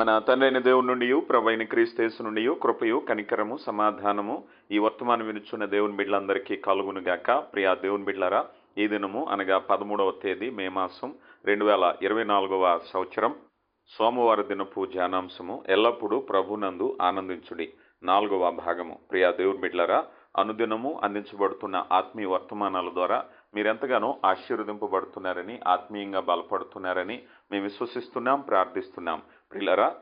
మన తండ్రైన దేవుని నుండి ప్రభైన క్రీస్తేసు నుండి కృపయు కనికరము సమాధానము ఈ వర్తమానం వినుచున్న దేవుని బిడ్డలందరికీ కలుగునుగాక ప్రియా దేవుని బిడ్డలారా ఈ దినము అనగా పదమూడవ తేదీ మే మాసం రెండు వేల ఇరవై నాలుగవ సంవత్సరం సోమవార దినపు ధ్యానాంశము ఎల్లప్పుడూ ప్రభునందు ఆనందించుడి. నాలుగవ భాగము. ప్రియా దేవుని బిడ్డలారా అనుదినము అందించబడుతున్న ఆత్మీయ వర్తమానాల ద్వారా మీరెంతగానో ఆశీర్వదింపబడుతున్నారని ఆత్మీయంగా బలపడుతున్నారని మేము విశ్వసిస్తున్నాం ప్రార్థిస్తున్నాం. ప్రిలరా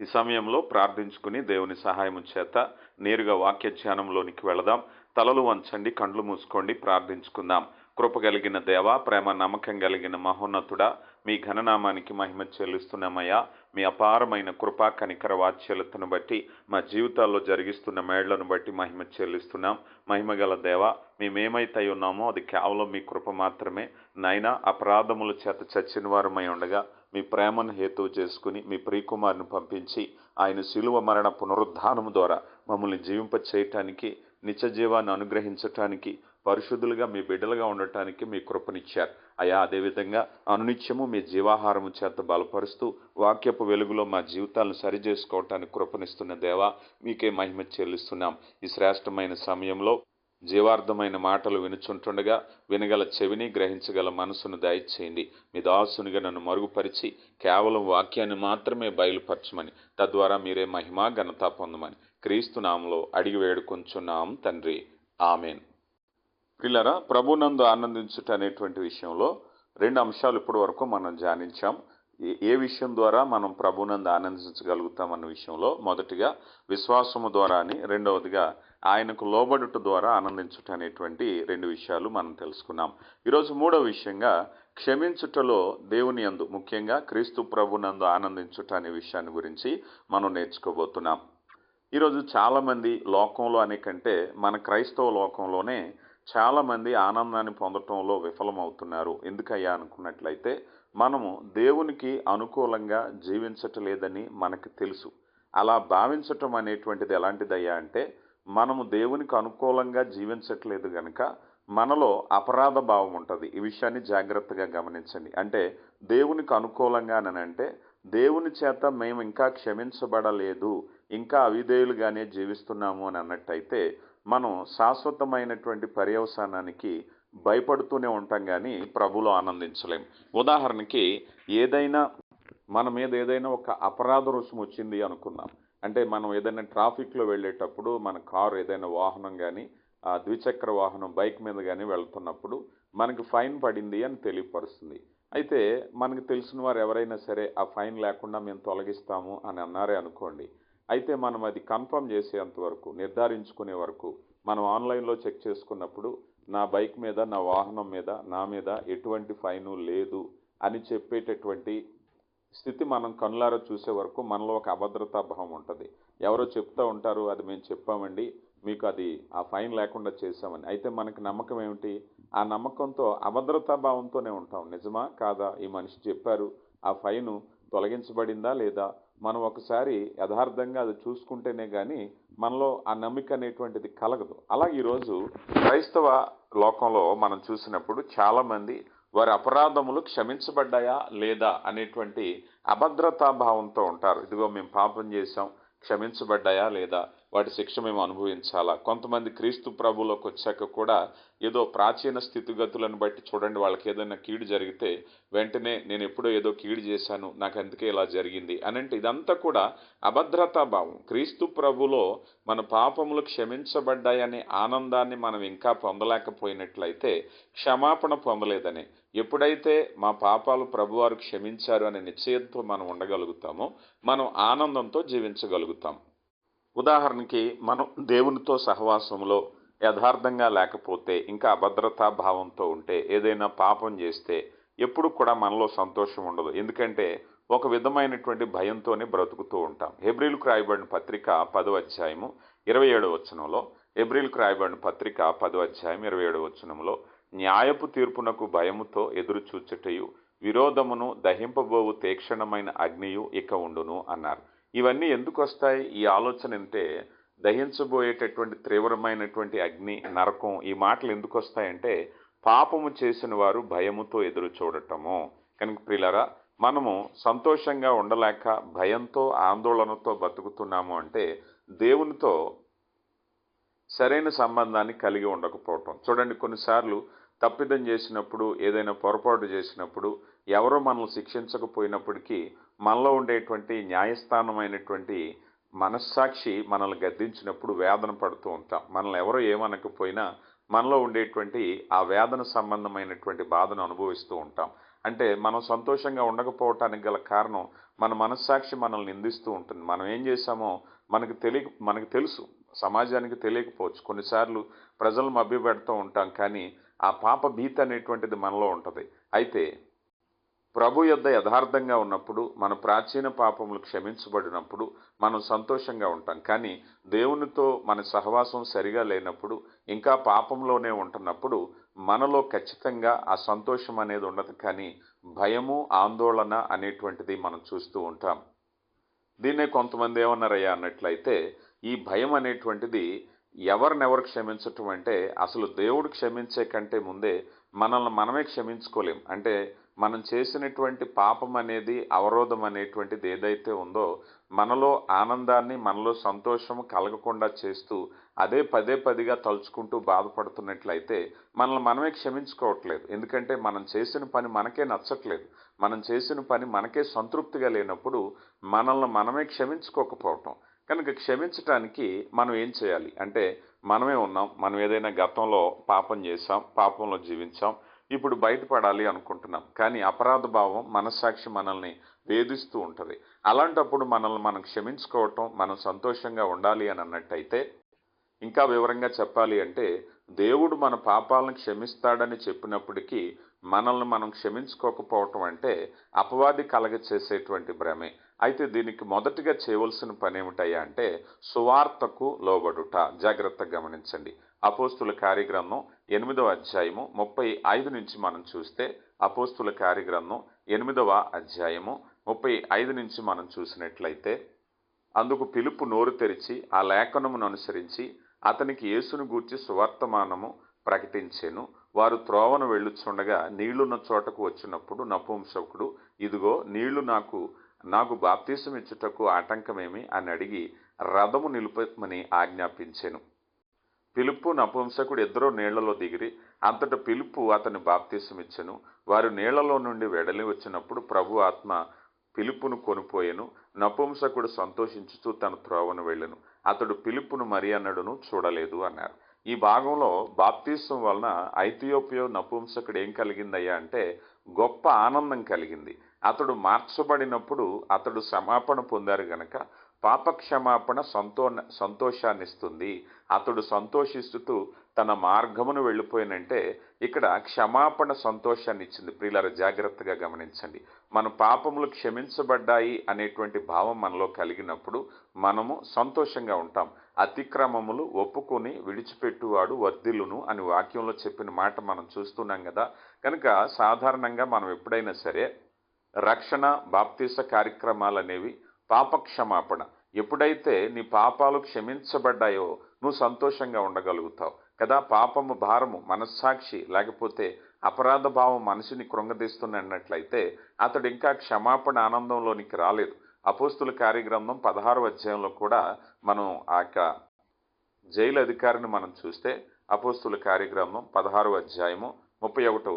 ఈ సమయంలో ప్రార్థించుకుని దేవుని సహాయం చేత నేరుగా వాక్య ధ్యానంలోనికి వెళదాం. తలలు వంచండి కండ్లు మూసుకోండి ప్రార్థించుకుందాం. కృప కలిగిన దేవ ప్రేమ నమ్మకం కలిగిన మహోన్నతుడా మీ ఘననామానికి మహిమ చెల్లిస్తున్నామయ్యా. మీ అపారమైన కృపా కనికర వాత్సల్యతను బట్టి మా జీవితాల్లో జరిగిస్తున్న మేళ్ళను బట్టి మహిమ చెల్లిస్తున్నాం. మహిమ గల దేవ మేమేమైతే ఉన్నామో అది కేవలం మీ కృప మాత్రమే. నైనా అపరాధముల చేత చచ్చిన వారమై ఉండగా మీ ప్రేమను హేతువు చేసుకుని మీ ప్రియకుమారిని పంపించి ఆయన శిలువ మరణ పునరుద్ధానం ద్వారా మమ్మల్ని జీవింప చేయటానికి నిత్య జీవాన్ని అనుగ్రహించటానికి పరిశుద్ధులుగా మీ బిడ్డలుగా ఉండటానికి మీ కృపనిచ్చారు. అయా అదేవిధంగా అనునిత్యము మీ జీవాహారము చేత బలపరుస్తూ వాక్యపు వెలుగులో మా జీవితాలను సరిచేసుకోవటానికి కృపనిస్తున్న దేవా మీకే మహిమ చెల్లిస్తున్నాం. ఈ శ్రేష్టమైన సమయంలో జీవార్థమైన మాటలు వినుచుంటుండగా వినగల చెవిని గ్రహించగల మనసును దయచేయండి. మీ దాసునిగా నన్ను మరుగుపరిచి కేవలం వాక్యాన్ని మాత్రమే బయలుపరచమని తద్వారా మీరే మహిమా ఘనత పొందమని క్రీస్తు నామలో అడిగి వేడుకొంచున్నాం తండ్రి. ఆమెన్. పిల్లరా ప్రభునందు ఆనందించుట అనేటువంటి విషయంలో రెండు అంశాలు ఇప్పటి వరకు మనం ధ్యానించాం. ఏ విషయం ద్వారా మనం ప్రభునందు ఆనందించగలుగుతాం అన్న విషయంలో మొదటిగా విశ్వాసము ద్వారా అని రెండవదిగా ఆయనకు లోబడుట ద్వారా ఆనందించుట అనేటువంటి రెండు విషయాలు మనం తెలుసుకున్నాం. ఈరోజు మూడవ విషయంగా క్షమించుటలో దేవుని యందు ముఖ్యంగా క్రీస్తు ప్రభునందు ఆనందించుట అనే విషయాన్ని గురించి మనం నేర్చుకోబోతున్నాం. ఈరోజు చాలామంది లోకంలో అనే కంటే మన క్రైస్తవ లోకంలోనే చాలామంది ఆనందాన్ని పొందటంలో విఫలమవుతున్నారు. ఎందుకయ్యా అనుకున్నట్లయితే మనము దేవునికి అనుకూలంగా జీవించటలేదని మనకు తెలుసు. అలా భావించటం అనేటువంటిది ఎలాంటిదయ్యా అంటే మనము దేవునికి అనుకూలంగా జీవించట్లేదు గనక మనలో అపరాధ భావం ఉంటుంది. ఈ విషయాన్ని జాగ్రత్తగా గమనించండి. అంటే దేవునికి అనుకూలంగా అంటే దేవుని చేత మేము ఇంకా క్షమించబడలేదు ఇంకా అవిధేయులుగానే జీవిస్తున్నాము అని అన్నట్టయితే మనం శాశ్వతమైనటువంటి పర్యవసానానికి భయపడుతూనే ఉంటాం కానీ ప్రభులో ఆనందించలేం. ఉదాహరణకి ఏదైనా మన మీద ఏదైనా ఒక అపరాధ రుసుము వచ్చింది అనుకుందాం. అంటే మనం ఏదైనా ట్రాఫిక్లో వెళ్ళేటప్పుడు మన కారు ఏదైనా వాహనం కానీ ద్విచక్ర వాహనం బైక్ మీద కానీ వెళ్తున్నప్పుడు మనకి ఫైన్ పడింది అని తెలియపరుస్తుంది. అయితే మనకు తెలిసిన వారు ఎవరైనా సరే ఆ ఫైన్ లేకుండా మేము తొలగిస్తాము అని అన్నారే అనుకోండి. అయితే మనం అది కన్ఫర్మ్ చేసేంత వరకు నిర్ధారించుకునే వరకు మనం ఆన్లైన్లో చెక్ చేసుకున్నప్పుడు నా బైక్ మీద నా వాహనం మీద నా మీద ఎటువంటి ఫైను లేదు అని చెప్పేటటువంటి స్థితి మనం కనులారా చూసే వరకు మనలో ఒక అభద్రతా భావం ఉంటుంది. ఎవరో చెప్తూ ఉంటారు అది మేము చెప్పామండి మీకు అది ఆ ఫైన్ లేకుండా చేశామని. అయితే మనకి నమ్మకం ఏమిటి? ఆ నమ్మకంతో అభద్రతా భావంతోనే ఉంటాం. నిజమా? కాదా? ఈ మనిషి చెప్పారు ఆ ఫైను తొలగించబడిందా లేదా? మనం ఒకసారి యథార్థంగా అది చూసుకుంటేనే కానీ మనలో ఆ నమ్మిక అనేటువంటిది కలగదు. అలాగే ఈరోజు క్రైస్తవ లోకంలో మనం చూసినప్పుడు చాలామంది వారి అపరాధములు క్షమించబడ్డాయా లేదా అనేటువంటి అభద్రతా భావంతో ఉంటారు. ఇదిగో మేము పాపం చేసాం క్షమించబడ్డాయా లేదా వాటి శిక్ష మేము అనుభవించాలా? కొంతమంది క్రీస్తు ప్రభులోకి వచ్చాక కూడా ఏదో ప్రాచీన స్థితిగతులను బట్టి చూడండి వాళ్ళకి ఏదైనా కీడు జరిగితే వెంటనే నేను ఎప్పుడో ఏదో కీడు చేశాను నాకు అందుకే ఇలా జరిగింది అని అంటే ఇదంతా కూడా అభద్రతా భావం. క్రీస్తు ప్రభులో మన పాపములు క్షమించబడ్డాయనే ఆనందాన్ని మనం ఇంకా పొందలేకపోయినట్లయితే క్షమాపణ పొందలేదని. ఎప్పుడైతే మా పాపాలు ప్రభువారు క్షమించారు అనే నిశ్చయంతో మనం ఉండగలుగుతామో మనం ఆనందంతో జీవించగలుగుతాం. ఉదాహరణకి మనం దేవునితో సహవాసంలో యథార్థంగా లేకపోతే ఇంకా అభద్రతా భావంతో ఉంటే ఏదైనా పాపం చేస్తే ఎప్పుడు కూడా మనలో సంతోషం ఉండదు. ఎందుకంటే ఒక విధమైనటువంటి భయంతోనే బ్రతుకుతూ ఉంటాం. ఎబ్రిల్కు రాయబడిన పత్రిక పదో అధ్యాయము ఇరవై ఏడవ వచనంలో ఎబ్రిల్కు రాయబడిన పత్రిక పదో అధ్యాయం ఇరవై ఏడవ వచనంలో న్యాయపు తీర్పునకు భయముతో ఎదురు చూచుటయు విరోధమును దహింపబోవు తీక్షణమైన అగ్నియు ఇక ఉండును అన్నారు. ఇవన్నీ ఎందుకు వస్తాయి ఈ ఆలోచన అంటే దహించబోయేటటువంటి తీవ్రమైనటువంటి అగ్ని నరకం ఈ మాటలు ఎందుకు వస్తాయంటే పాపము చేసిన వారు భయముతో ఎదురు చూడటము. కనుక ప్రియులరా మనము సంతోషంగా ఉండలేక భయంతో ఆందోళనతో బతుకుతున్నాము అంటే దేవునితో సరైన సంబంధాన్ని కలిగి ఉండకపోవటం. చూడండి కొన్నిసార్లు తప్పిదం చేసినప్పుడు ఏదైనా పొరపాటు చేసినప్పుడు ఎవరో మనల్ని శిక్షించకపోయినప్పటికీ మనలో ఉండేటువంటి న్యాయస్థానమైనటువంటి మనస్సాక్షి మనల్ని గద్దించినప్పుడు వేదన పడుతూ ఉంటాం. మనల్ని ఎవరో ఏమనకపోయినా మనలో ఉండేటువంటి ఆ వేదన సంబంధమైనటువంటి బాధను అనుభవిస్తూ ఉంటాం. అంటే మనం సంతోషంగా ఉండకపోవటానికి గల కారణం మన మనస్సాక్షి మనల్ని నిందిస్తూ ఉంటుంది. మనం ఏం చేశామో మనకు తెలియ మనకు తెలుసు. సమాజానికి తెలియకపోవచ్చు. కొన్నిసార్లు ప్రజలను మభ్యపెడుతూ ఉంటాం. కానీ ఆ పాప భీతి అనేటువంటిది మనలో ఉంటుంది. అయితే ప్రభు యొద్ద యథార్థంగా ఉన్నప్పుడు మన ప్రాచీన పాపములు క్షమించబడినప్పుడు మనం సంతోషంగా ఉంటాం. కానీ దేవునితో మన సహవాసం సరిగా లేనప్పుడు ఇంకా పాపంలోనే ఉంటున్నప్పుడు మనలో ఖచ్చితంగా ఆ సంతోషం అనేది ఉండదు. కానీ భయము ఆందోళన అనేటువంటిది మనం చూస్తూ ఉంటాం. దీన్నే కొంతమంది ఏమన్నారయ్యా అన్నట్లయితే ఈ భయం అనేటువంటిది ఎవరినెవరు క్షమించటం అంటే అసలు దేవుడు క్షమించే కంటే ముందే మనల్ని మనమే క్షమించుకోలేం. అంటే మనం చేసినటువంటి పాపం అనేది అవరోధం అనేటువంటిది ఏదైతే ఉందో మనలో ఆనందాన్ని మనలో సంతోషం కలగకుండా చేస్తూ అదే పదే పదిగా తలుచుకుంటూ బాధపడుతున్నట్లయితే మనల్ని మనమే క్షమించుకోవట్లేదు. ఎందుకంటే మనం చేసిన పని మనకే నచ్చట్లేదు. మనం చేసిన పని మనకే సంతృప్తిగా లేనప్పుడు మనల్ని మనమే క్షమించుకోకపోవటం. కనుక క్షమించటానికి మనం ఏం చేయాలి? అంటే మనమే ఉన్నాం మనం ఏదైనా గతంలో పాపం చేశాం పాపంలో జీవించాం ఇప్పుడు బయటపడాలి అనుకుంటున్నాం. కానీ అపరాధ భావం మనస్సాక్షి మనల్ని వేధిస్తూ ఉంటుంది. అలాంటప్పుడు మనల్ని మనం క్షమించుకోవటం మనం సంతోషంగా ఉండాలి అని అన్నట్టయితే ఇంకా వివరంగా చెప్పాలి అంటే దేవుడు మన పాపాలను క్షమిస్తాడని చెప్పినప్పటికీ మనల్ని మనం క్షమించుకోకపోవటం అంటే అపవాది కలగ చేసేటువంటి భ్రమే. అయితే దీనికి మొదటిగా చేయవలసిన పని ఏమిటయ్యా అంటే సువార్తకు లోబడుట. జాగ్రత్తగా గమనించండి. అపోస్తుల కార్యగ్రంథం ఎనిమిదవ అధ్యాయము ముప్పై ఐదు నుంచి మనం చూస్తే అపోస్తుల కార్యగ్రంథం ఎనిమిదవ అధ్యాయము ముప్పై ఐదు నుంచి మనం చూసినట్లయితే అందుకు పిలుపు నోరు తెరిచి ఆ లేఖనమును అనుసరించి అతనికి యేసును గూర్చి సువర్తమానము ప్రకటించెను. వారు త్రోవను వెళ్ళుచుండగా నీళ్ళున్న చోటకు వచ్చినప్పుడు నపుంసకుడు ఇదిగో నీళ్ళు నాకు నాకు బాప్తీసం ఇచ్చుటకు ఆటంకమేమి? అని అడిగి రథము నిలుపమని ఆజ్ఞాపించెను. పిలుపు నపుంసకుడు ఇద్దరూ నీళ్ళలో దిగిరి. అంతట పిలుపు అతని బాప్తీసం ఇచ్చెను. వారు నీళ్ళలో నుండి వెడలి వచ్చినప్పుడు ప్రభు ఆత్మ పిలుపును కొనిపోయెను. నపుంసకుడు సంతోషించుతూ తన త్రోవను వెళ్ళెను. అతడు పిలుపును మరి అన్నడును చూడలేదు అన్నారు. ఈ భాగంలో బాప్తీసం వలన ఐథియోపియో నపుంసకుడు ఏం కలిగిందయ్యా అంటే గొప్ప ఆనందం కలిగింది. అతడు మార్చబడినప్పుడు అతడు సమాపణ పొందారు గనక పాపక్షమాపణ సంతో సంతోషాన్నిస్తుంది. అతడు సంతోషిస్తూ తన మార్గమును వెళ్ళిపోయినంటే ఇక్కడ క్షమాపణ సంతోషాన్ని ఇచ్చింది ప్రియులార జాగ్రత్తగా గమనించండి. మన పాపములు క్షమించబడ్డాయి అనేటువంటి భావం మనలో కలిగినప్పుడు మనము సంతోషంగా ఉంటాం. అతిక్రమములు ఒప్పుకొని విడిచిపెట్టువాడు వర్ధిల్లును అని వాక్యంలో చెప్పిన మాట మనం చూస్తున్నాం కదా. కనుక సాధారణంగా మనం ఎప్పుడైనా సరే రక్షణ బాప్తీస కార్యక్రమాలు అనేవి పాపక్షమాపణ. ఎప్పుడైతే నీ పాపాలు క్షమించబడ్డాయో నువ్వు సంతోషంగా ఉండగలుగుతావు. కదా పాపము భారము మనస్సాక్షి లేకపోతే అపరాధ భావం మనిషిని కృంగదీస్తున్నట్లయితే అతడు ఇంకా క్షమాపణ ఆనందంలోనికి రాలేదు. అపోస్తుల కార్యగ్రంథం పదహారు అధ్యాయంలో కూడా మనం ఆ యొక్క జైలు అధికారిని మనం చూస్తే అపోస్తుల కార్యగ్రంథం పదహారు అధ్యాయము ముప్పై ఒకటో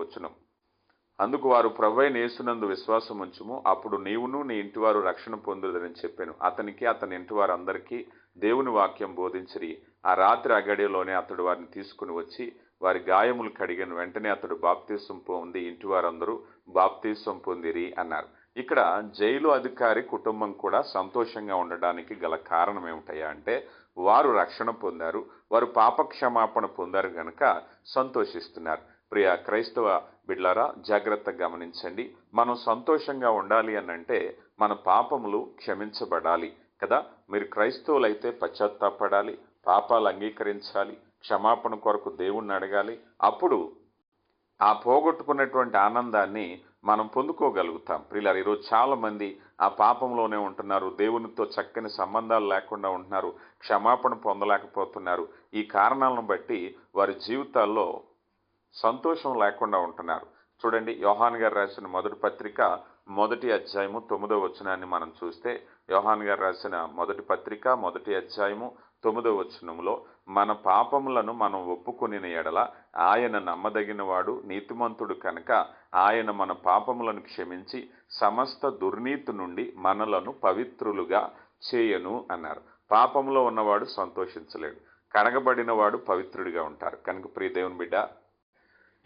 అందుకు వారు ప్రవ్వైన యేసునందు విశ్వాసం ఉంచుము. అప్పుడు నీవును నీ ఇంటివారు రక్షణ పొందుదని చెప్పాను. అతనికి అతని ఇంటివారు అందరికీ దేవుని వాక్యం బోధించిరి. ఆ రాత్రి అగడిలోనే అతడు వారిని తీసుకుని వచ్చి వారి గాయములు కడిగిన వెంటనే అతడు బాప్తీసం పొంది ఇంటివారందరూ బాప్తీసం పొందిరి అన్నారు. ఇక్కడ జైలు అధికారి కుటుంబం కూడా సంతోషంగా ఉండడానికి గల కారణం ఏమిటయ్యా అంటే వారు రక్షణ పొందారు. వారు పాపక్షమాపణ పొందారు గనక సంతోషిస్తున్నారు. ప్రియ క్రైస్తవ బిడ్లారా జాగ్రత్తగా గమనించండి. మనం సంతోషంగా ఉండాలి అనంటే మన పాపములు క్షమించబడాలి కదా. మీరు క్రైస్తవులైతే పశ్చాత్తాపడాలి పాపాలు అంగీకరించాలి క్షమాపణ కొరకు దేవుణ్ణి అడగాలి. అప్పుడు ఆ పోగొట్టుకున్నటువంటి ఆనందాన్ని మనం పొందుకోగలుగుతాం. ప్రియులారు ఈరోజు చాలామంది ఆ పాపంలోనే ఉంటున్నారు. దేవునితో చక్కని సంబంధాలు లేకుండా ఉంటున్నారు. క్షమాపణ పొందలేకపోతున్నారు. ఈ కారణాలను బట్టి వారి జీవితాల్లో సంతోషం లేకుండా ఉంటున్నారు. చూడండి యోహాన్ గారు రాసిన మొదటి పత్రిక మొదటి అధ్యాయము తొమ్మిదో వచనాన్ని మనం చూస్తే యోహాన్ గారు రాసిన మొదటి పత్రిక మొదటి అధ్యాయము తొమ్మిదో వచనంలో మన పాపములను మనం ఒప్పుకొనిన ఎడల ఆయన నమ్మదగినవాడు నీతిమంతుడు కనుక ఆయన మన పాపములను క్షమించి సమస్త దుర్నీతి నుండి మనలను పవిత్రులుగా చేయను అన్నారు. పాపంలో ఉన్నవాడు సంతోషించలేడు. కడగబడినవాడు పవిత్రుడిగా ఉంటారు. కనుక ప్రియ దేవుని బిడ్డ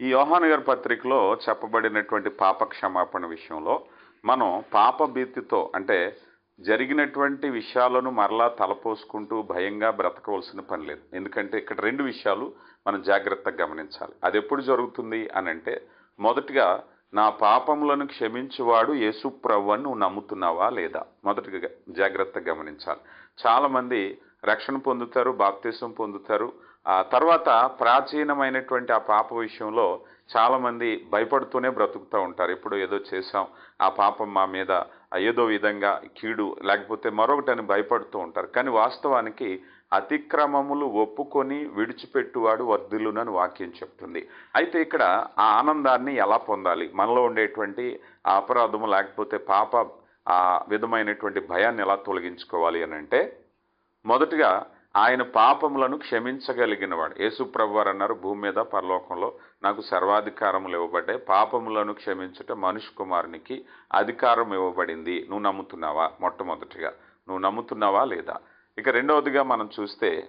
ఈ యోహాను గారి పత్రికలో చెప్పబడినటువంటి పాప క్షమాపణ విషయంలో మనం పాప భీతితో అంటే జరిగినటువంటి విషయాలను మరలా తలపోసుకుంటూ భయంగా బ్రతకవలసిన పని లేదు. ఎందుకంటే ఇక్కడ రెండు విషయాలు మనం జాగ్రత్తగా గమనించాలి. అది ఎప్పుడు జరుగుతుంది అని అంటే మొదటిగా నా పాపములను క్షమించువాడు యేసు ప్రభు అని నువ్వు నమ్ముతున్నావా లేదా? మొదటిగా జాగ్రత్తగా గమనించాలి. చాలామంది రక్షణ పొందుతారు బాప్తీసం పొందుతారు ఆ తర్వాత ప్రాచీనమైనటువంటి ఆ పాప విషయంలో చాలామంది భయపడుతూనే బ్రతుకుతూ ఉంటారు. ఎప్పుడు ఏదో చేశాం ఆ పాపం మా మీద ఏదో విధంగా కీడు లేకపోతే మరొకటని భయపడుతూ ఉంటారు. కానీ వాస్తవానికి అతిక్రమములు ఒప్పుకొని విడిచిపెట్టువాడు వర్ధిల్లునని వాక్యం చెప్తుంది. అయితే ఇక్కడ ఆ ఆనందాన్ని ఎలా పొందాలి? మనలో ఉండేటువంటి ఆ అపరాధము లేకపోతే పాప ఆ విధమైనటువంటి భయాన్ని ఎలా తొలగించుకోవాలి అని అంటే మొదటగా ఆయన పాపములను క్షమించగలిగినవాడు. యేసు ప్రభువారు అన్నారు భూమి మీద పరలోకంలో నాకు సర్వాధికారములు ఇవ్వబడ్డాయి. పాపములను క్షమించుట మనుషు కుమారునికి అధికారం ఇవ్వబడింది. నువ్వు నమ్ముతున్నావా? మొట్టమొదటిగా. నువ్వు నమ్ముతున్నావా లేదా? ఇక రెండవదిగా మనం చూస్తే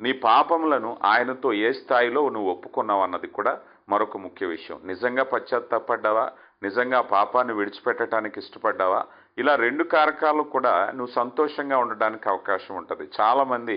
నీ పాపములను ఆయనతో ఏ స్థాయిలో నువ్వు ఒప్పుకున్నావు అన్నది కూడా మరొక ముఖ్య విషయం. నిజంగా పశ్చాత్తాపడ్డావా? నిజంగా పాపాన్ని విడిచిపెట్టడానికి ఇష్టపడ్డావా? ఇలా రెండు కారకాలు కూడా నువ్వు సంతోషంగా ఉండడానికి అవకాశం ఉంటుంది. చాలామంది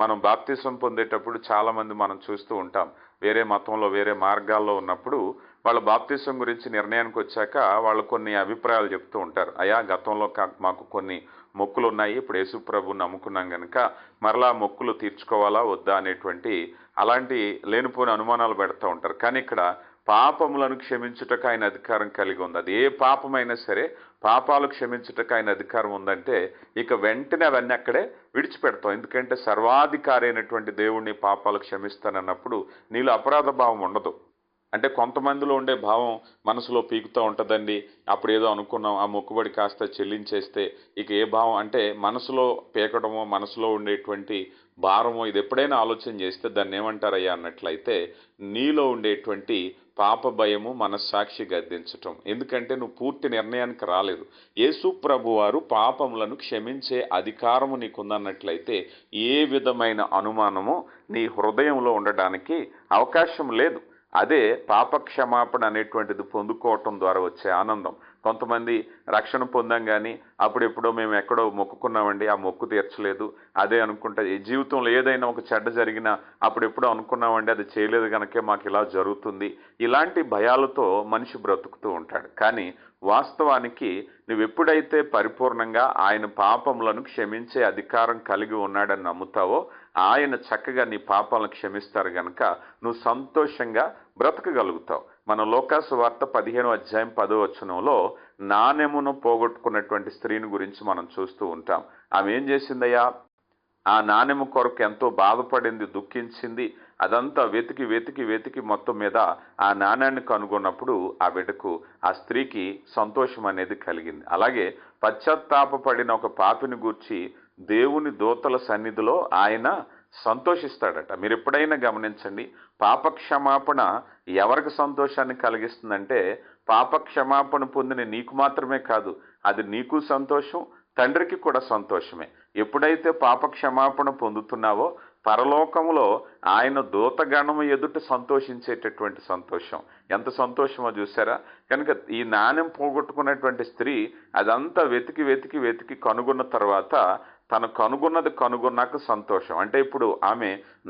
మనం బాప్తిసం పొందేటప్పుడు చాలామంది మనం చూస్తూ ఉంటాం. వేరే మతంలో వేరే మార్గాల్లో ఉన్నప్పుడు వాళ్ళ బాప్తిసం గురించి నిర్ణయానికి వచ్చాక వాళ్ళు కొన్ని అభిప్రాయాలు చెప్తూ ఉంటారు. అయా గతంలో మాకు కొన్ని మొక్కులు ఉన్నాయి ఇప్పుడు యేసుప్రభు నమ్ముకున్నాం కనుక మరలా మొక్కులు తీర్చుకోవాలా వద్దా అనేటువంటి అలాంటి లేనిపోయిన అనుమానాలు పెడతా ఉంటారు. కానీ ఇక్కడ పాపములను క్షమించుటకు ఆయన అధికారం కలిగి ఉంది. అది ఏ పాపమైనా సరే పాపాలు క్షమించుటకు ఆయన అధికారం ఉందంటే ఇక వెంటనే అవన్నీ అక్కడే విడిచిపెడతాం. ఎందుకంటే సర్వాధికారి అయినటువంటి దేవుణ్ణి పాపాలు క్షమిస్తానన్నప్పుడు నీలో అపరాధ భావం ఉండదు. అంటే కొంతమందిలో ఉండే భావం మనసులో పీకుతూ ఉంటుందండి. అప్పుడు ఏదో అనుకున్నాం ఆ మొక్కుబడి కాస్త చెల్లించేస్తే ఇక ఏ భావం అంటే మనసులో పీకడమో మనసులో ఉండేటువంటి భారమో ఇది ఎప్పుడైనా ఆలోచన చేస్తే దాన్ని ఏమంటారయ్యా అన్నట్లయితే నీలో ఉండేటువంటి పాప భయము మనస్సాక్షి గద్దించటం. ఎందుకంటే నువ్వు పూర్తి నిర్ణయానికి రాలేదు. యేసు ప్రభు వారు పాపములను క్షమించే అధికారము నీకుందన్నట్లయితే ఏ విధమైన అనుమానము నీ హృదయంలో ఉండడానికి అవకాశం లేదు. అదే పాప క్షమాపణ అనేటువంటిది పొందుకోవటం ద్వారా వచ్చే ఆనందం. కొంతమంది రక్షణ పొందాం కానీ అప్పుడెప్పుడో మేము ఎక్కడో మొక్కుకున్నామండి ఆ మొక్కు తీర్చలేదు. అదే అనుకుంటా ఈ జీవితంలో ఏదైనా ఒక చెడ్డ జరిగినా అప్పుడెప్పుడో అనుకున్నామండి అది చేయలేదు కనుకే మాకు ఇలా జరుగుతుంది. ఇలాంటి భయాలతో మనిషి బ్రతుకుతూ ఉంటాడు. కానీ వాస్తవానికి నువ్వు ఎప్పుడైతే పరిపూర్ణంగా ఆయన పాపములను క్షమించే అధికారం కలిగి ఉన్నాడని నమ్ముతావో ఆయన చక్కగా నీ పాపాలను క్షమిస్తారు గనక నువ్వు సంతోషంగా బ్రతకగలుగుతావు. మన లోకాసు వార్త పదిహేను అధ్యాయం పదో వచనంలో నాణెమును పోగొట్టుకున్నటువంటి స్త్రీని గురించి మనం చూస్తూ ఉంటాం. ఆమె ఏం చేసిందయ్యా? ఆ నాణెము కొరకు ఎంతో బాధపడింది దుఃఖించింది. అదంతా వెతికి వెతికి వెతికి మొత్తం మీద ఆ నాణ్యాన్ని కనుగొన్నప్పుడు ఆ బిడ్డకు ఆ స్త్రీకి సంతోషం అనేది కలిగింది. అలాగే పశ్చాత్తాపడిన ఒక పాపిని గూర్చి దేవుని దూతల సన్నిధిలో ఆయన సంతోషిస్తాడట. మీరు ఎప్పుడైనా గమనించండి పాప క్షమాపణ ఎవరికి సంతోషాన్ని కలిగిస్తుందంటే పాప క్షమాపణ పొందిన నీకు మాత్రమే కాదు అది నీకు సంతోషం తండ్రికి కూడా సంతోషమే. ఎప్పుడైతే పాప క్షమాపణ పొందుతున్నావో పరలోకంలో ఆయన దూతగణము ఎదుట సంతోషించేటటువంటి సంతోషం. ఎంత సంతోషమో చూసారా కనుక ఈ నాణ్యం పోగొట్టుకున్నటువంటి స్త్రీ అదంతా వెతికి వెతికి వెతికి కనుగొన్న తర్వాత తను కనుగొన్నది కనుగొన్నాక సంతోషం. అంటే ఇప్పుడు ఆమె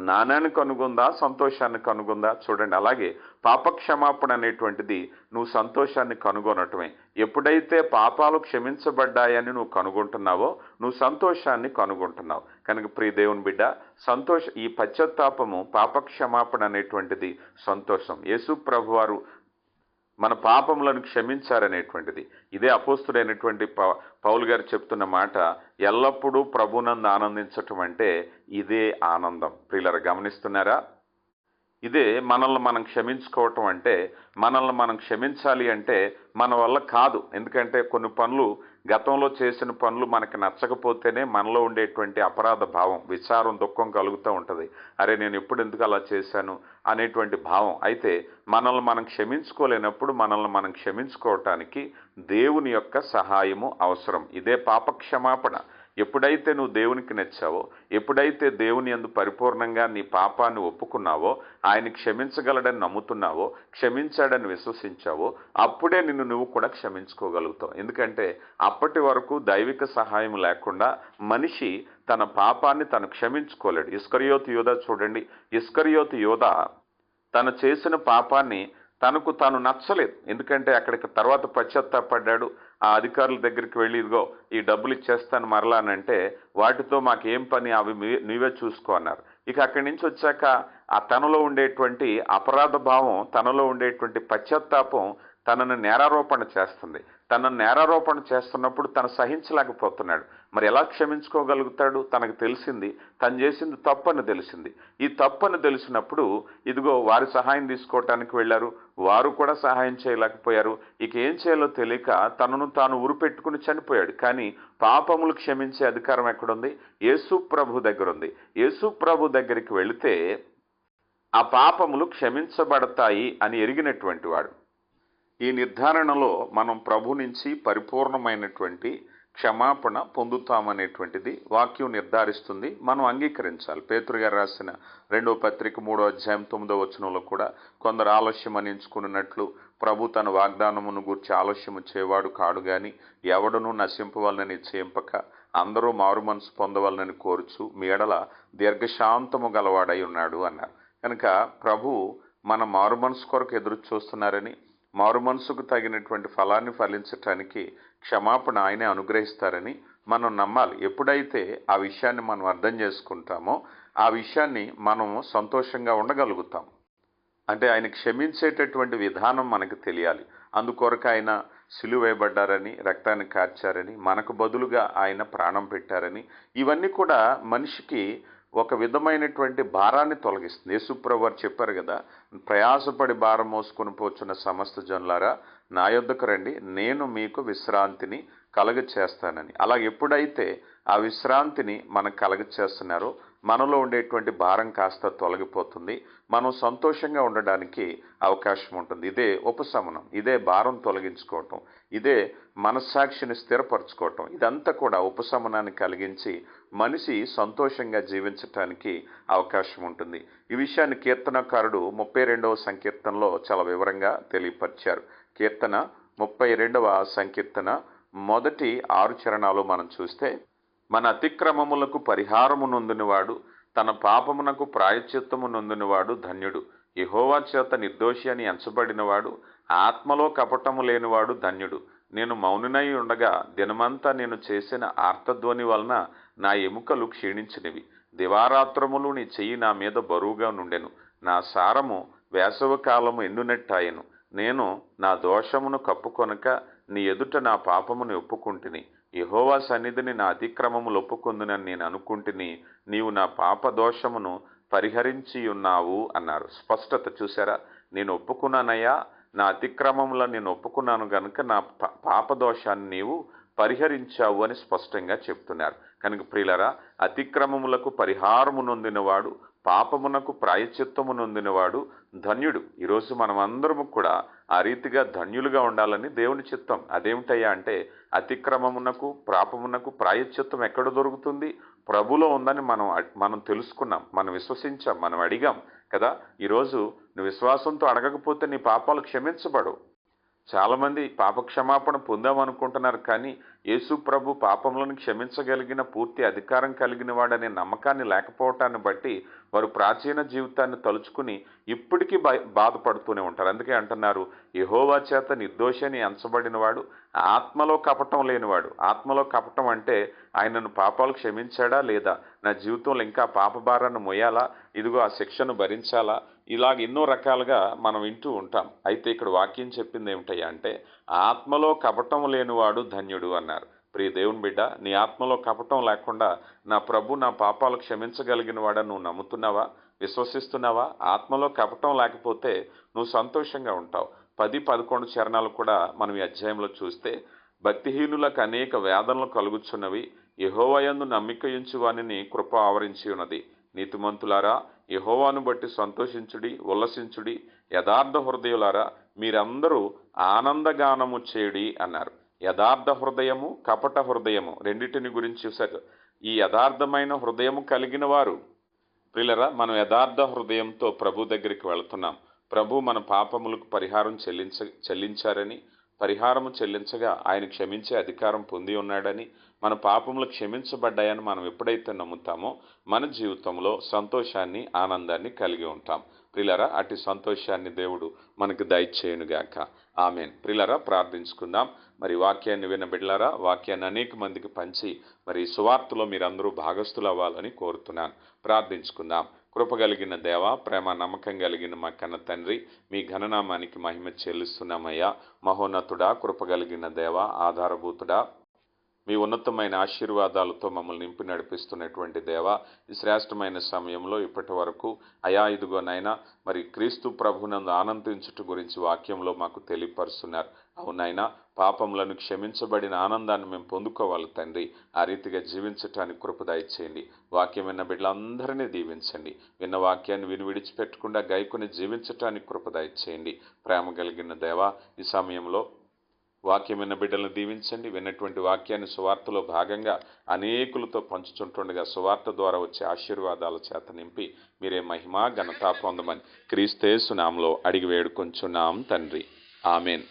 నాణ్యాన్ని కనుగొందా సంతోషాన్ని కనుగొందా? చూడండి అలాగే పాపక్షమాపణ అనేటువంటిది నువ్వు సంతోషాన్ని కనుగొనటమే. ఎప్పుడైతే పాపాలు క్షమించబడ్డాయని నువ్వు కనుగొంటున్నావో నువ్వు సంతోషాన్ని కనుగొంటున్నావు. కనుక ప్రియదేవుని బిడ్డ సంతోష ఈ పశ్చాత్తాపము పాపక్షమాపణ అనేటువంటిది సంతోషం. యేసు ప్రభువారు మన పాపములను క్షమించారనేటువంటిది. ఇదే అపోస్తుడైనటువంటి ప పౌలు గారు చెప్తున్న మాట ఎల్లప్పుడూ ప్రభునందు ఆనందించటం అంటే ఇదే ఆనందం. ప్రియులర గమనిస్తున్నారా? ఇదే మనల్ని మనం క్షమించుకోవటం అంటే మనల్ని మనం క్షమించాలి అంటే మన వల్ల కాదు. ఎందుకంటే కొన్ని పనులు గతంలో చేసిన పనులు మనకి నచ్చకపోతేనే మనలో ఉండేటువంటి అపరాధ భావం విచారం దుఃఖం కలుగుతూ ఉంటుంది. అరే నేను ఎప్పుడు ఎందుకు అలా చేశాను అనేటువంటి భావం. అయితే మనల్ని మనం క్షమించుకోలేనప్పుడు మనల్ని మనం క్షమించుకోవటానికి దేవుని యొక్క సహాయము అవసరం. ఇదే పాప క్షమాపణ ఎప్పుడైతే నువ్వు దేవునికి నచ్చావో ఎప్పుడైతే దేవుని యందు పరిపూర్ణంగా నీ పాపాన్ని ఒప్పుకున్నావో ఆయన క్షమించగలడని నమ్ముతున్నావో క్షమించాడని విశ్వసించావో అప్పుడే నిన్ను నువ్వు కూడా క్షమించుకోగలుగుతావు. ఎందుకంటే అప్పటి వరకు దైవిక సహాయం లేకుండా మనిషి తన పాపాన్ని తను క్షమించుకోలేడు. ఇస్కరియోతి యోధ చూడండి. ఇస్కరియోతి యోధ తను చేసిన పాపాన్ని తనకు తాను నచ్చలేదు. ఎందుకంటే అక్కడికి తర్వాత పశ్చాత్తాపడ్డాడు. ఆ అధికారుల దగ్గరికి వెళ్ళి ఇదిగో ఈ డబ్బులు ఇచ్చేస్తాను మరలా అని అంటే వాటితో మాకేం పని? అవి మీ- నీవే చూసుకో అన్నారు. ఇక అక్కడి నుంచి వచ్చాక ఆ తనలో ఉండేటువంటి అపరాధ భావం తనలో ఉండేటువంటి పశ్చాత్తాపం తనను నేరారోపణ చేస్తుంది. తనను నేరారోపణ చేస్తున్నప్పుడు తను సహించలేకపోతున్నాడు. మరి ఎలా క్షమించుకోగలుగుతాడు? తనకు తెలిసింది తను చేసింది తప్పని తెలిసింది. ఈ తప్పని తెలిసినప్పుడు ఇదిగో వారి సహాయం తీసుకోవటానికి వెళ్ళారు. వారు కూడా సహాయం చేయలేకపోయారు. ఇక ఏం చేయాలో తెలియక తనను తాను ఉరిపెట్టుకుని చనిపోయాడు. కానీ పాపములు క్షమించే అధికారం ఎక్కడుంది? యేసు ప్రభు దగ్గర ఉంది యేసు ప్రభు దగ్గరికి వెళితే ఆ పాపములు క్షమించబడతాయి అని ఎరిగినటువంటి వాడు. ఈ నిర్ధారణలో మనం ప్రభు నుంచి పరిపూర్ణమైనటువంటి క్షమాపణ పొందుతామనేటువంటిది వాక్యం నిర్ధారిస్తుంది. మనం అంగీకరించాలి. పేతురు గారు రాసిన రెండో పత్రిక మూడో అధ్యాయం తొమ్మిదో వచనంలో కూడా కొందరు ఆలస్యం అనించుకున్నట్లు ప్రభు తన వాగ్దానమును గూర్చి ఆలస్యము చేయవాడు కాడు గాని ఎవడనూ నశింపవలనని చేయింపక అందరూ మారు మనసు పొందవాలని కోరుచు మీడల దీర్ఘశాంతము గలవాడై ఉన్నాడు అన్నారు. కనుక ప్రభు మన మారు మనసు కొరకు ఎదురు చూస్తున్నారని మారు మనసుకు తగినటువంటి ఫలాన్ని ఫలించటానికి క్షమాపణ ఆయనే అనుగ్రహిస్తారని మనం నమ్మాలి. ఎప్పుడైతే ఆ విషయాన్ని మనం అర్థం చేసుకుంటామో ఆ విషయాన్ని మనం సంతోషంగా ఉండగలుగుతాం. అంటే ఆయన క్షమించేటటువంటి విధానం మనకు తెలియాలి. అందుకొరకు ఆయన సిలువేయబడ్డారని రక్తాన్ని కార్చారని మనకు బదులుగా ఆయన ప్రాణం పెట్టారని ఇవన్నీ కూడా మనిషికి ఒక విధమైనటువంటి భారాన్ని తొలగిస్తుంది. యేసుప్రవారు చెప్పారు కదా ప్రయాసపడి భారం మోసుకొని పోచున్న సమస్త జనులారా నా యొద్దకు రండి నేను మీకు విశ్రాంతిని కలగ చేస్తానని అలా ఎప్పుడైతే ఆ విశ్రాంతిని మనకు కలగ చేస్తున్నారో మనలో ఉండేటువంటి భారం కాస్త తొలగిపోతుంది. మనం సంతోషంగా ఉండడానికి అవకాశం ఉంటుంది. ఇదే ఉపశమనం ఇదే భారం తొలగించుకోవటం ఇదే మనస్సాక్షిని స్థిరపరచుకోవటం. ఇదంతా కూడా ఉపశమనాన్ని కలిగించి మనిషి సంతోషంగా జీవించటానికి అవకాశం ఉంటుంది. ఈ విషయాన్ని కీర్తనకారుడు ముప్పై రెండవ సంకీర్తనలో చాలా వివరంగా తెలియపరిచారు. కీర్తన ముప్పై రెండవ సంకీర్తన మొదటి ఆరు చరణాలు మనం చూస్తే మన అతిక్రమములకు పరిహారము నొందినవాడు తన పాపమునకు ప్రాయశ్చిత్తము నొందినవాడు ధన్యుడు. యెహోవా చేత నిర్దోషి అని ఎంచబడినవాడు ఆత్మలో కపటము లేనివాడు ధన్యుడు. నేను మౌనినై ఉండగా దినమంతా నేను చేసిన ఆర్తధ్వని వలన నా ఎముకలు క్షీణించినవి. దివారాత్రములు నీ చెయ్యి నా మీద బరువుగా నుండెను. నా సారము వేసవి కాలము ఎన్నునట్టాయను నేను నా దోషమును కప్పుకొనక నీ ఎదుట నా పాపమును ఒప్పుకుంటుని. యహోవా సన్నిధిని నా అతిక్రమములు ఒప్పుకొందునని నేను అనుకుంటుని నీవు నా పాప దోషమును పరిహరించి ఉన్నావు అన్నారు. స్పష్టత చూసారా నేను ఒప్పుకున్నానయ్యా నా అతిక్రమములను నేను ఒప్పుకున్నాను గనుక నా పా- పాప దోషాన్ని నీవు పరిహరించావు అని స్పష్టంగా చెప్తున్నారు. కనుక ప్రియులరా అతిక్రమములకు పరిహారము నొందినవాడు పాపమునకు ప్రాయచిత్తము నొందినవాడు ధన్యుడు. ఈరోజు మనమందరము కూడా ఆ రీతిగా ధన్యులుగా ఉండాలని దేవుని చిత్తం. అదేమిటయ్యా అంటే అతిక్రమమునకు పాపమునకు ప్రాయశ్చిత్తం ఎక్కడ దొరుకుతుంది? ప్రభులో ఉందని మనం మనం తెలుసుకున్నాం. మనం విశ్వసించాం. మనం అడిగాం కదా ఈరోజు నువ్వు విశ్వాసంతో అడగకపోతే నీ పాపాలు క్షమించబడవు చాలామంది పాప క్షమాపణ పొందామనుకుంటున్నారు కానీ యేసు ప్రభు పాపములను క్షమించగలిగిన పూర్తి అధికారం కలిగిన వాడనే నమ్మకాన్ని లేకపోవటాన్ని బట్టి వారు ప్రాచీన జీవితాన్ని తలుచుకుని ఇప్పటికీ బా బాధపడుతూనే ఉంటారు. అందుకే అంటున్నారు యహోవా చేత నిర్దోషని ఎంచబడినవాడు ఆత్మలో కపటం లేనివాడు. ఆత్మలో కపటం అంటే ఆయనను పాపాలు క్షమించాడా లేదా? నా జీవితంలో ఇంకా పాప భారాన్ని మొయ్యాలా ఇదిగో ఆ శిక్షను భరించాలా? ఇలాగ ఎన్నో రకాలుగా మనం వింటూ ఉంటాం. అయితే ఇక్కడ వాక్యం చెప్పింది ఏమిటయ్యా అంటే ఆత్మలో కపటం లేనివాడు ధన్యుడు అన్నారు. ప్రియ దేవుని బిడ్డ నీ ఆత్మలో కపటం లేకుండా నా ప్రభు నా పాపాలు క్షమించగలిగిన వాడని నువ్వు నమ్ముతున్నావా? విశ్వసిస్తున్నావా? ఆత్మలో కపటం లేకపోతే నువ్వు సంతోషంగా ఉంటావు. పది పదకొండు చరణాలు కూడా మనం ఈ అధ్యాయంలో చూస్తే భక్తిహీనులకు అనేక వేదనలు కలుగుచున్నవి. యహోవయందు నమ్మికయించు వానిని కృప ఆవరించి ఉన్నది. నీతిమంతులారా యహోవాను బట్టి సంతోషించుడి ఉల్లసించుడి యథార్థ హృదయులారా మీరందరూ ఆనందగానము చేయుడి అన్నారు. యథార్థ హృదయము కపట హృదయము రెండింటిని గురించి చూశారు ఈ యథార్థమైన హృదయము కలిగిన వారు ప్రియులరా మనం యథార్థ హృదయంతో ప్రభు దగ్గరికి వెళుతున్నాం. ప్రభు మన పాపములకు పరిహారం చెల్లించ చెల్లించారని పరిహారము చెల్లించగా ఆయన క్షమించే అధికారం పొంది ఉన్నాడని మన పాపములు క్షమించబడ్డాయని మనం ఎప్పుడైతే నమ్ముతామో మన జీవితంలో సంతోషాన్ని ఆనందాన్ని కలిగి ఉంటాం. ప్రిలరా అటు సంతోషాన్ని దేవుడు మనకు దయచేయునుగాక. ఆమెన్. ప్రిలరా ప్రార్థించుకుందాం. మరి వాక్యాన్ని విన్న బిడ్డలారా వాక్యాన్ని అనేక మందికి పంచి మరి సువార్తలో మీరందరూ భాగస్థులు అవ్వాలని కోరుతున్నాను. ప్రార్థించుకుందాం. కృపగలిగిన దేవ ప్రేమ నమ్మకం కలిగిన మా కన్న తండ్రి మీ ఘననామానికి మహిమ చెల్లిస్తున్నామయ్యా. మహోన్నతుడా కృపగలిగిన దేవ ఆధారభూతుడా మీ ఉన్నతమైన ఆశీర్వాదాలతో మమ్మల్ని నింపి నడిపిస్తున్నటువంటి దేవ ఈ శ్రేష్టమైన సమయంలో ఇప్పటి వరకు అయా ఇదిగోనైనా మరి క్రీస్తు ప్రభునందు ఆనందించుట గురించి వాక్యంలో మాకు తెలియపరుస్తున్నారు. అవునైనా పాపములను క్షమించబడిన ఆనందాన్ని మేము పొందుకోవాలి తండ్రి. ఆ రీతిగా జీవించటానికి కృప దయచేయండి. వాక్యం విన్న బిడ్డలందరినీ దీవించండి. విన్న వాక్యాన్ని విని విడిచిపెట్టకుండా గైకొని జీవించటానికి కృప దయచేయండి. ప్రేమ కలిగిన దేవ ఈ సమయంలో వాక్యం విన్న బిడ్డలను దీవించండి. విన్నటువంటి వాక్యాన్ని సువార్తలో భాగంగా అనేకులతో పంచుచుంటుండగా సువార్త ద్వారా వచ్చే ఆశీర్వాదాల చేత నింపి మీరే మహిమ ఘనత పొందమని క్రీస్తేసు నామలో అడిగి వేడుకొంచున్నాం తండ్రి. ఆమెన్.